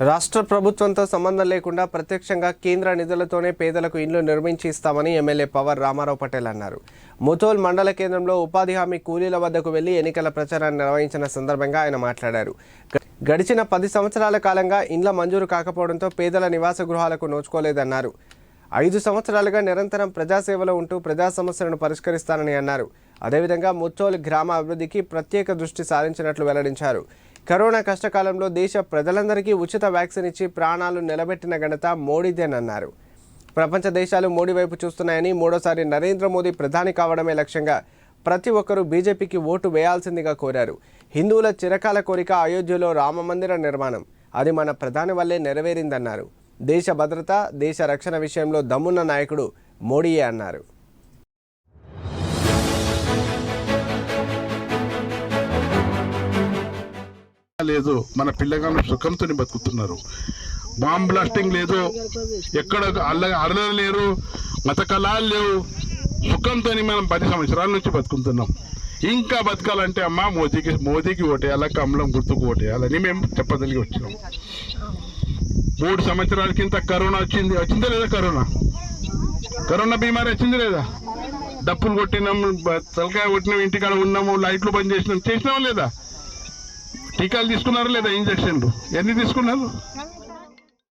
రాష్ట్ర ప్రభుత్వంతో సంబంధం లేకుండా ప్రత్యక్షంగా కేంద్ర నిధులతోనే పేదలకు ఇండ్లు నిర్మించి ఇస్తామని ఎమ్మెల్యే పవర్ రామారావు పటేల్ అన్నారు. ముథోల్ మండల కేంద్రంలో ఉపాధి హామీ కూలీల వద్దకు వెళ్ళి ఎన్నికల ప్రచారాన్ని నిర్వహించిన సందర్భంగా ఆయన మాట్లాడారు. గడిచిన పది సంవత్సరాల కాలంగా ఇండ్ల మంజూరు కాకపోవడంతో పేదల నివాస గృహాలకు నోచుకోలేదన్నారు. ఐదు సంవత్సరాలుగా నిరంతరం ప్రజాసేవలో ఉంటూ ప్రజా సమస్యలను పరిష్కరిస్తానని అన్నారు. అదేవిధంగా ముచ్చోల్ గ్రామ అభివృద్ధికి ప్రత్యేక దృష్టి సారించినట్లు వెల్లడించారు. కరోనా కష్టకాలంలో దేశ ప్రజలందరికీ ఉచిత వ్యాక్సిన్ ఇచ్చి ప్రాణాలు నిలబెట్టిన ఘనత మోడీదేనన్నారు. ప్రపంచ దేశాలు మోడీ వైపు చూస్తున్నాయని మూడోసారి నరేంద్ర మోదీ ప్రధాని కావడమే లక్ష్యంగా ప్రతి ఒక్కరూ బీజేపీకి ఓటు వేయాల్సిందిగా కోరారు. హిందువుల చిరకాల కోరిక అయోధ్యలో రామమందిర నిర్మాణం. అది మన ప్రధాని వల్లే నెరవేరిందన్నారు. దేశ భద్రత దేశ రక్షణ విషయంలో దమ్మున్న నాయకుడు మోడీయే అన్నారు. లేదు. మన పిల్లగాళ్ళు సుఖంతో బతుకుతున్నారు. బాంబ్ బ్లాస్టింగ్ లేదు. ఎక్కడ అల్ల అరలు లేరు. మత కళాలు లేవు. సుఖంతో మనం పది సంవత్సరాల నుంచి బతుకుతున్నాం ఇంకా బతకాలంటే అమ్మ మోదీకి మోదీకి ఓటేయాలా కమలం గుర్తుకు ఓటేయాలని మేము చెప్పదలిగి వచ్చినాం. మూడు సంవత్సరాల కింద కరోనా వచ్చింది. వచ్చిందా లేదా కరోనా? కరోనా బీమారి వచ్చింది లేదా? డప్పులు కొట్టినాం తలకాయ కొట్టినాం ఇంటికాడ ఉన్నాము లైట్లు బంద్ చేసినాం. చేసినాం లేదా? టీకాలు తీసుకున్నారా లేదా ఇంజక్షన్లు? ఎన్ని తీసుకున్నారు?